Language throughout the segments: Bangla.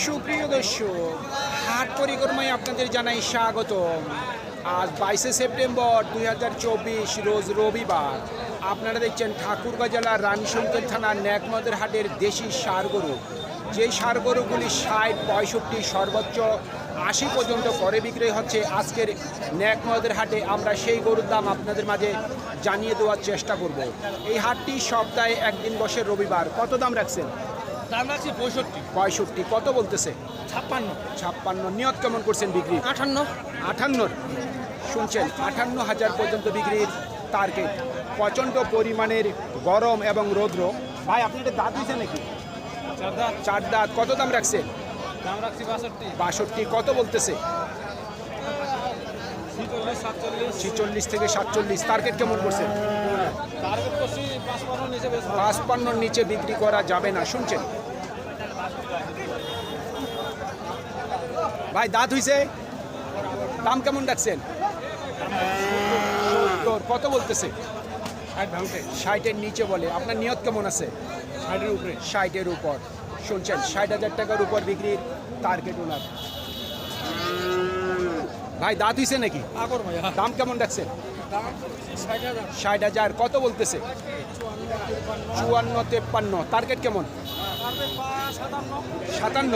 সুপ্রিয় দর্শক, হাট পরিক্রমায় আপনাদের জানাই স্বাগত আজ বাইশে সেপ্টেম্বর দু হাজার চব্বিশ, রোজ রবিবার। আপনারা দেখছেন ঠাকুরগাঁ জেলার রানীশঙ্কর থানার ন্যাকমদের হাটের দেশি সার গরু। যে সার গরুগুলি ষাট, পঁয়ষট্টি, সর্বোচ্চ আশি পর্যন্ত করে বিক্রি হচ্ছে আজকের ন্যাকমদের হাটে, আমরা সেই গরুর দাম আপনাদের মাঝে জানিয়ে দেওয়ার চেষ্টা করব। এই হাটটি সপ্তাহে একদিন বসে রবিবার। কত দাম রাখছেন? দাম রাখছি পঁয়ষট্টি। পঁয়ষট্টি কত বলতেছে? ছাপ্পান্ন। ছাপ্পান্ন নিয়ত কেমন করছেন বিক্রি আটান্ন আটান্নর শুনছেন আটান্ন হাজার পর্যন্ত বিক্রির টার্গেট প্রচণ্ড পরিমাণের গরম এবং রৌদ্র। ভাই আপনি এটা দাঁত দিয়েছেন নাকি? চার দাঁত। চার দাঁত। কত দাম রাখছেন? দাম রাখছি বাষট্টি। বাষট্টি কত বলতেছে? ছিচল্লিশ থেকে সাতচল্লিশ। টার্গেট কেমন করছেন? পাঁচপান্নর নিচে বিক্রি করা যাবে না। শুনছেন ভাই দাঁত হইছে? দাম কেমন রাখছেন তোর কত বলতেছে? ষাটের নিচে বলে। আপনার নিয়ত কেমন আছে? ষাটের উপরে। ষাটের উপর। শুনছেন ষাট হাজার টাকার উপর বিক্রির টার্গেট ওনার। ভাই দাঁত হইছে নাকি? দাম কেমন ডাকছেন? ষাট হাজার। কত বলতেছে? চুয়ান্ন তেপ্পান্ন। টার্গেট কেমন? সাতান্ন।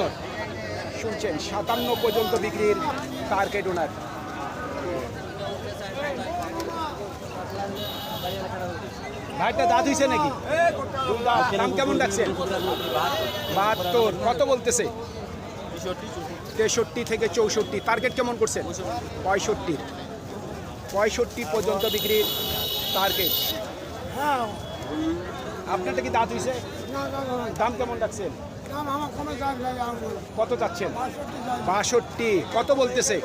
শুনছেন, সাতান্ন পর্যন্ত বিক্রির টার্গেট ওনার ভাইটা দাঁত হইছে নাকি? দাম কেমন রাখছেন বাহাত্তর। কত বলতেছে? তেষট্টি থেকে চৌষট্টি। টার্গেট কেমন করছেন? পঁয়ষট্টি। পঁয়ষট্টি পর্যন্ত বিক্রির টার্গেট আপনারটা কি দাঁত না দাম কেমন রাখছেন? কত চাচ্ছেন? বাষট্টি কত বলতেছে?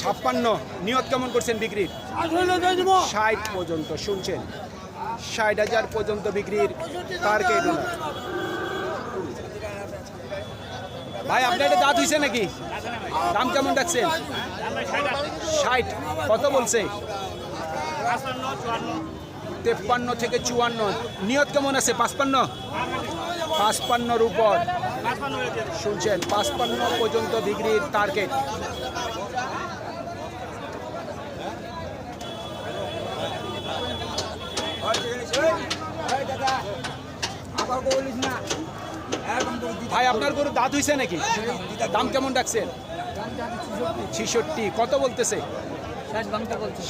ছাপ্পান্ন। নিয়ত কেমন করছেন বিক্রির? ষাট পর্যন্ত শুনছেন? ষাট হাজার পর্যন্ত বিক্রির টার্গেট ভাই আপনার এটা দাঁত হইছে নাকি? দাম কেমন রাখছেন? ষাট। কত বলছে? তেপ্পান্ন থেকে চুয়ান্ন। নিয়ত কেমন আছে? পাঁচপান্ন? পাঁচপান্নর উপর। শুনছেন, পাঁচপান্ন পর্যন্ত বিক্রির টার্গেট ভাই, আপনার গরু দাঁত হইছে নাকি? দাম কেমন রাখছেন? ছিষট্টি। কত বলতেছে?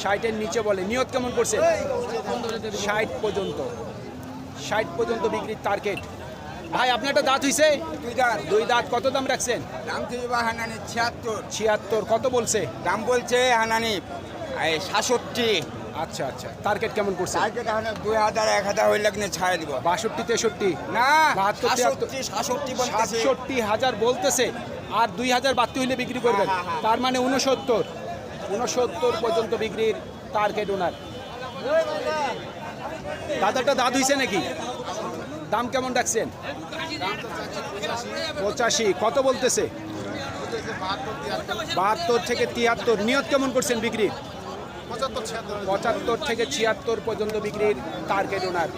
ষাটের নিচে বলে। নিয়ত কেমন করছে? ষাট পর্যন্ত। ষাট পর্যন্ত বিক্রির টার্গেট ভাই আপনার একটা দাঁত হইছে? দুই দাঁত। দুই দাঁত। কত দাম রাখছেন? দাম থেকে বা হানানি ছিয়াত্তর। ছিয়াত্তর। কত বলছে? দাম বলছে হানানি সাতষট্টি। আচ্ছা আচ্ছা। টার্গেট কেমন করছে? টার্গেট এখন দুই হাজার এক হাজার হইলে কিনে ছাড়ে দিব। বাষট্টি তেষট্টি? না বাহাত্তর, সাতষট্টি হাজার বলতেছে। আর দুই হাজার বাড়তি হইলে বিক্রি করবেন। হ্যাঁ, হ্যাঁ, হ্যাঁ। তার মানে উনসত্তর উনসত্তর পর্যন্ত বিক্রির টার্গেট ওনার দাদাটা দাঁত হইছে নাকি? দাম কেমন রাখছেন? পঁচাশি। কত বলতেছে? বাহাত্তর থেকে তিয়াত্তর। নিয়ত কেমন করছেন বিক্রি পঁচাত্তর থেকে ছিয়াত্তর পর্যন্ত বিক্রির টার্গেট ওনার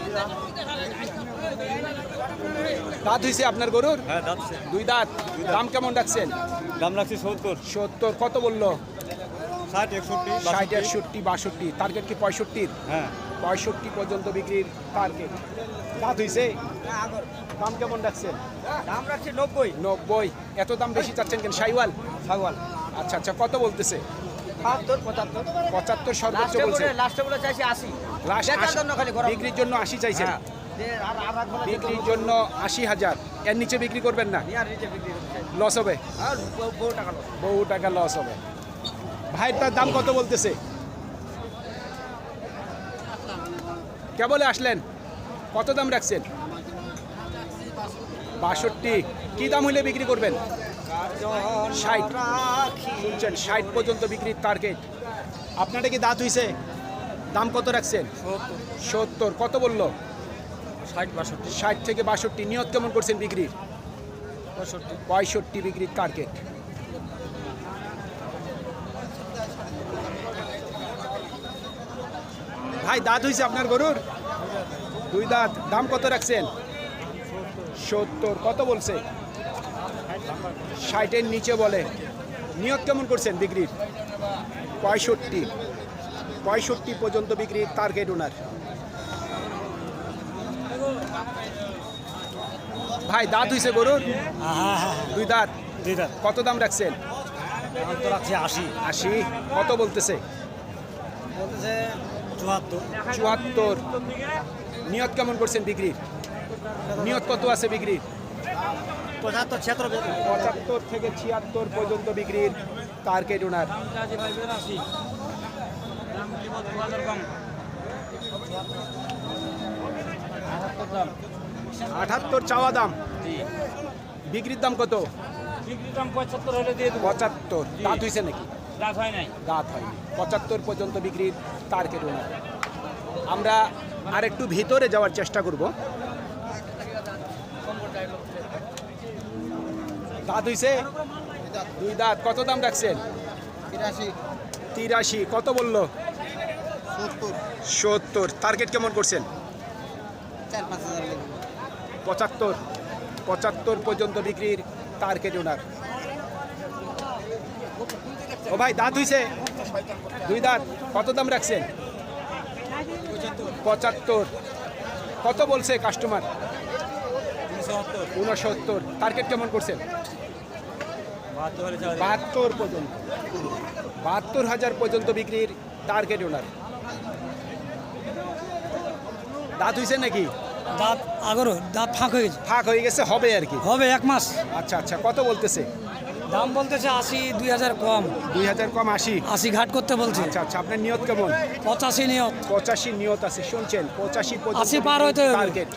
দাঁত হয়েছে আপনার গরুর? হ্যাঁ দুই দাঁত। দাম কেমন রাখছেন? দাম রাখছি সত্তর। সত্তর। কত বলল? ষাট একষট্টি বাষট্টি। টার্গেট কি পঁয়ষট্টির হ্যাঁ। পঁয়ষট্টি পর্যন্ত বিক্রির টার্গেট দাঁত হইছে? দাম কেমন রাখছেন? দাম রাখছে নব্বই। নব্বই। এত দাম বেশি চাচ্ছেন কেন? সাইওয়াল? ছাগল আচ্ছা আচ্ছা কত বলতেছে? পঁচাত্তর। সর্বোচ্চ বলছে। বিক্রির জন্য আশি চাইছেন। হ্যাঁ। বিক্রির জন্য আশি হাজার। এর নিচে বিক্রি করবেন না। লস হবে? বহু টাকা লস হবে। ভাইটার দাম কত বলতেছে? কেবলে আসলেন? কত দাম রাখছেন? বাষট্টি। কি দাম হইলে বিক্রি করবেন? ষাট। শুনছেন ষাট পর্যন্ত বিক্রির টার্গেট আপনারা কি দাঁত হইছে? দাম কত রাখছেন? সত্তর। কত বলল? ষাট বাষট্টি। ষাট থেকে বাষট্টি। নিয়ত কেমন করছেন বিক্রির? পঁয়ষট্টি। পঁয়ষট্টি বিক্রির টার্গেট ভাই দাঁত হয়েছে আপনার গরুর? দুই দাঁত। দাম কত রাখছেন? সত্তর। কত বলছে? ষাটের নিচে বলে। নিয়ত কেমন করছেন বিক্রির? পঁয়ষট্টি। পঁয়ষট্টি পর্যন্ত বিক্রির টার্গেট ওনার ভাই দাঁত হইছে গরুর? দুই দাঁত। দুইটা কত দাম রাখছেন? দাম তো রাখছি আশি। আশি। কত বলতেছে? বলতেছে চুয়াত্তর। চুয়াত্তর। নিয়ত কেমন করছেন বিক্রির নিয়ত কত আছে বিক্রির পঁচাত্তর ছিয়াত্তর পঁচাত্তর থেকে ছিয়াত্তর পর্যন্ত বিক্রির টার্গেট ওনার। আঠাত্তর চাওয়া দাম। বিক্রির দাম কত? পঁচাত্তর হলে দিয়ে পঁচাত্তর। দাঁত হয়েছে নাকি? রাত হয় নাই। দাঁত হয়নি। পঁচাত্তর পর্যন্ত বিক্রির টার্গেট ওনার আমরা আর একটু ভিতরে যাওয়ার চেষ্টা করব। দাঁত হইছে? দুই দাঁত। কত দাম রাখছেন? তিরাশি। কত বলল? সত্তর। টার্গেট কেমন করছেন? পঁচাত্তর। পঁচাত্তর পর্যন্ত বিক্রির টার্গেট ওনার। ও ভাই দাঁত হইছে? দুই দাঁত। কত দাম রাখছেন? পঁচাত্তর। কত বলছে কাস্টমার উনসত্তর। টার্গেট কেমন করছেন? বাহাত্তর পর্যন্ত। বাহাত্তর হাজার পর্যন্ত বিক্রির টার্গেট ওনার দাঁত হয়েছে নাকি? দাঁত আগরও দাঁত ফাঁক হয়ে গেছে। ফাঁক হয়ে গেছে হবে আর কি। হবে এক মাস। আচ্ছা আচ্ছা। কত বলতেছে? দাম বলতেছে আশি দুই হাজার কম। দুই হাজার কম আশি। আশি ঘাট করতে বলছে। আচ্ছা আচ্ছা আপনার নিয়ত কেমন? পঁচাশি নিয়ত। পঁচাশি নিয়ত আছে শুনছেন? পঁচাশি আশি পার হইতে। টার্গেট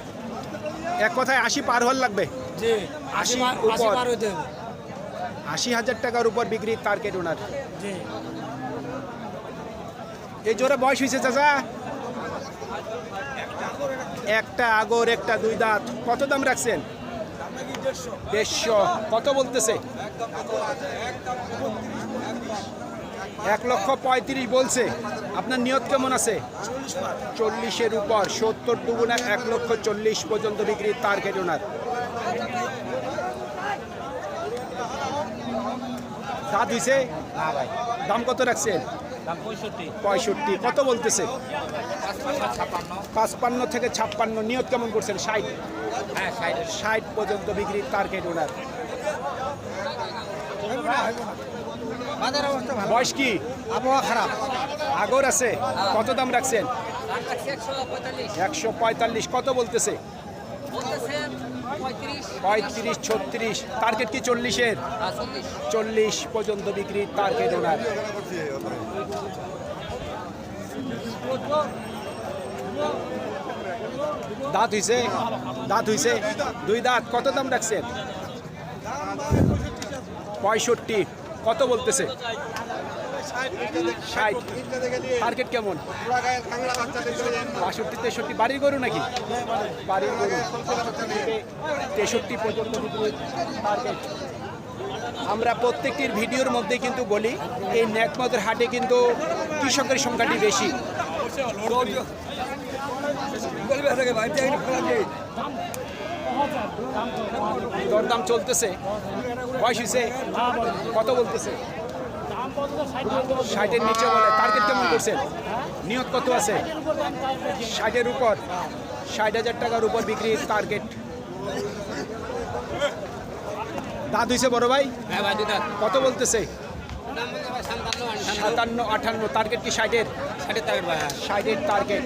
এক কথায় আশি পার হল লাগবে? জি আশি আশি পার- হইতে আশি হাজার টাকার উপর বিক্রির টার্গেট ওনার। জি। এই জোরে বয়স হয়েছে চাচা? একটা আগর একটা দুই দাঁত। কত দাম রাখছেন? দেড়শো। কত বলতেছে? এক লক্ষ পঁয়ত্রিশ বলছে। আপনার নিয়ত কেমন আছে? চল্লিশের উপর, সত্তর দুগুণা এক লক্ষ চল্লিশ পর্যন্ত বিক্রির টার্গেট ওনার। দাঁত দাম কত রাখছেন? পঁয়ষট্টি। কত বলতেছে? পাঁচপান্ন থেকে ছাপ্পান্ন নিয়ত কেমন করছেন? ষাট? হ্যাঁ ষাট। পর্যন্ত বিক্রির টার্গেট ওনার বয়স কি? আবহাওয়া খারাপ। আগর আছে? কত দাম রাখছেন? একশো পঁয়তাল্লিশ। কত বলতেছে? পঁয়ত্রিশ। ছত্রিশ। টার্গেট কি চল্লিশের? চল্লিশ। চল্লিশ পর্যন্ত বিক্রির টার্গেট ওনার দাঁত হইছে? দাঁত হইছে? দুই দাঁত। কত দাম রাখছেন? পঁয়ষট্টি। কত বলতেছে? ষাট। টার্গেট কেমন? বাষট্টি, তেষট্টি। বাড়ির গরু নাকি? বাড়ির গরু। তেষট্টি পর্যন্ত টার্গেট আমরা প্রত্যেকটির ভিডিওর মধ্যে কিন্তু বলি, এই ন্যাকমদের হাটে কিন্তু কৃষকের সংখ্যাটি বেশি। দরদাম চলতেছে। বয়স হয়েছে কত বলতেছে? ষাটের নিচে বলে টার্গেট কেমন করছেন? নিয়ত কত আছে? ষাটের উপর, ষাট হাজার টাকার উপর বিক্রির টার্গেট দাঁত হইছে বড় ভাই? হ্যাঁ কত বলতেছে? সাতান্ন আটান্ন টার্গেট কি ষাটের? ষাটের টার্গেট ভাই হ্যাঁ। ষাটের টার্গেট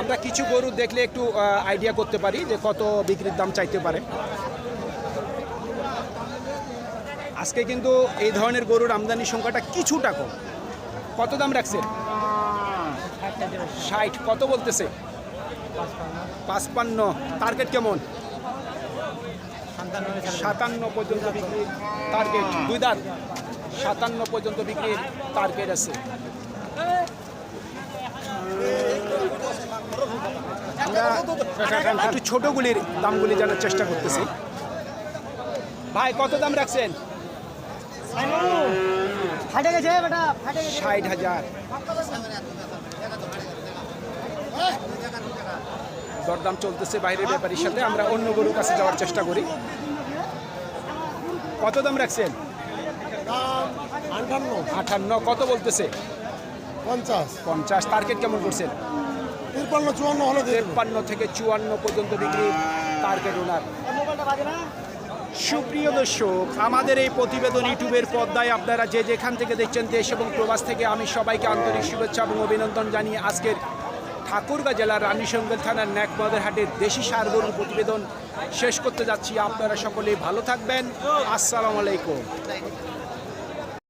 আমরা কিছু গরু দেখলে একটু আইডিয়া করতে পারি যে কত বিক্রির দাম চাইতে পারে। আজকে কিন্তু এই ধরনের গরুর আমদানির সংখ্যাটা কিছুটা কম। কত দাম রাখছেন? ষাট কত বলতেছে? পাঁচপান্ন। টার্গেট কেমন? সাতান্ন পর্যন্ত বিক্রির টার্গেট দুই দাঁত। সাতান্ন পর্যন্ত বিক্রির টার্গেট আছে। আমরা একটু ছোটগুলির দামগুলি জানার চেষ্টা করতেছি। ভাই কত দাম রাখছেন? ষাট হাজার। দরদাম চলতেছে বাইরের ব্যাপারীর সাথে। আমরা অন্য গরুর কাছে যাওয়ার চেষ্টা করি। কত দাম রাখছেন? আটান্ন। আটান্ন কত বলতেছে? পঞ্চাশ। পঞ্চাশ টার্গেট কেমন করছেন? তিরপান্ন চুয়ান্ন হলে দেবো। থেকে চুয়ান্ন পর্যন্ত বিক্রি টার্গেট ওনার সুপ্রিয় দর্শক আমাদের এই প্রতিবেদন ইউটিউবের পর্দায় আপনারা যে যেখান থেকে দেখছেন দেশ এবং প্রবাস থেকে আমি সবাইকে আন্তরিক শুভেচ্ছা এবং অভিনন্দন জানিয়ে আজকের ঠাকুরগাঁ জেলার রানীশঙ্গল থানার ন্যাকমদের হাটের দেশি সারগরুর প্রতিবেদন শেষ করতে যাচ্ছি। আপনারা সকলেই ভালো থাকবেন। আসসালামু আলাইকুম।